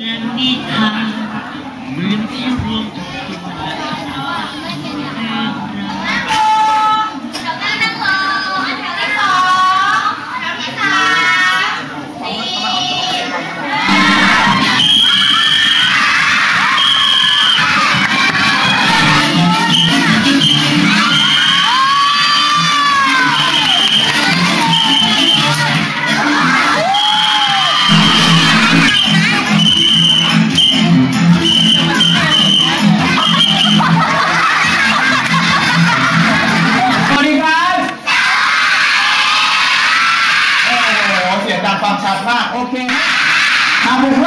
และนิ ท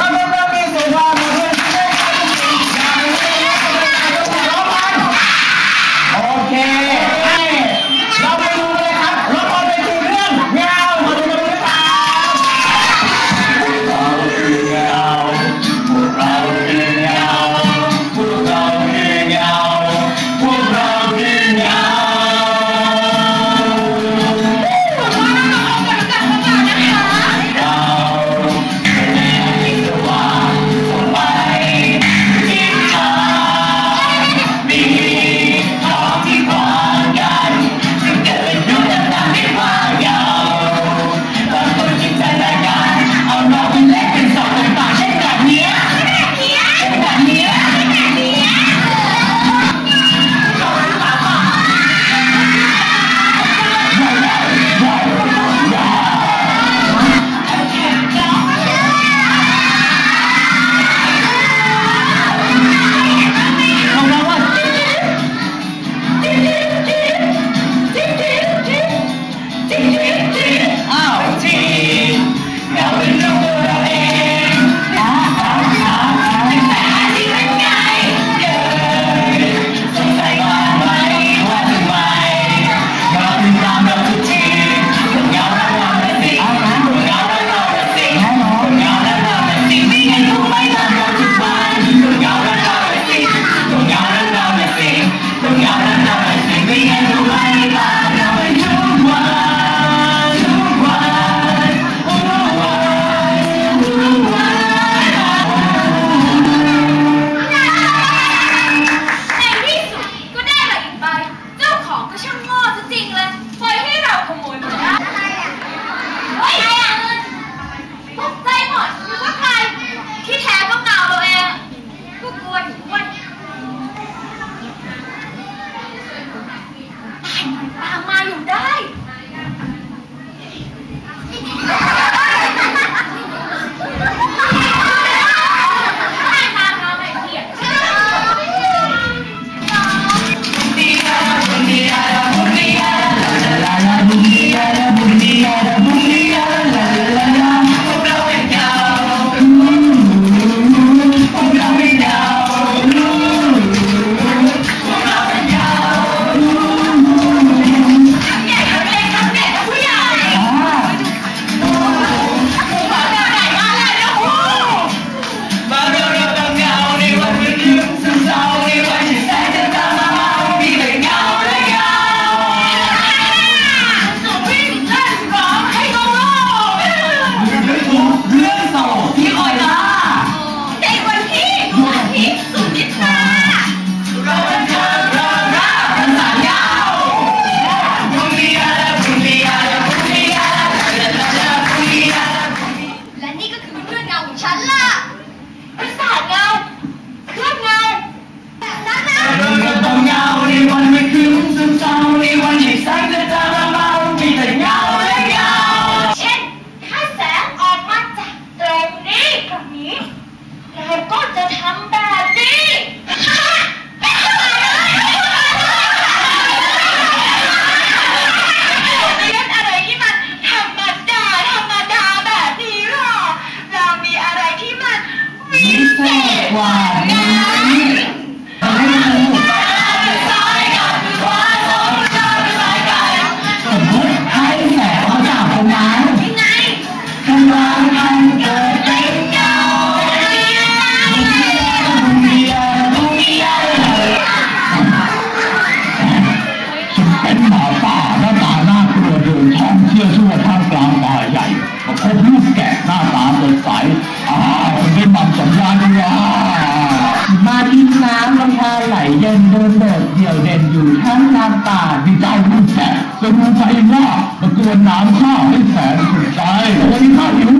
ท่าไหลเย็นเดินโดดเดี่ยวเด่นอยู่ท่ามกลาตาดีใจมุ่งแสงเป็นมือไฟล่อตะกวนน้ำข้าวให้แสนสุดใจวันนี้ข้าหิว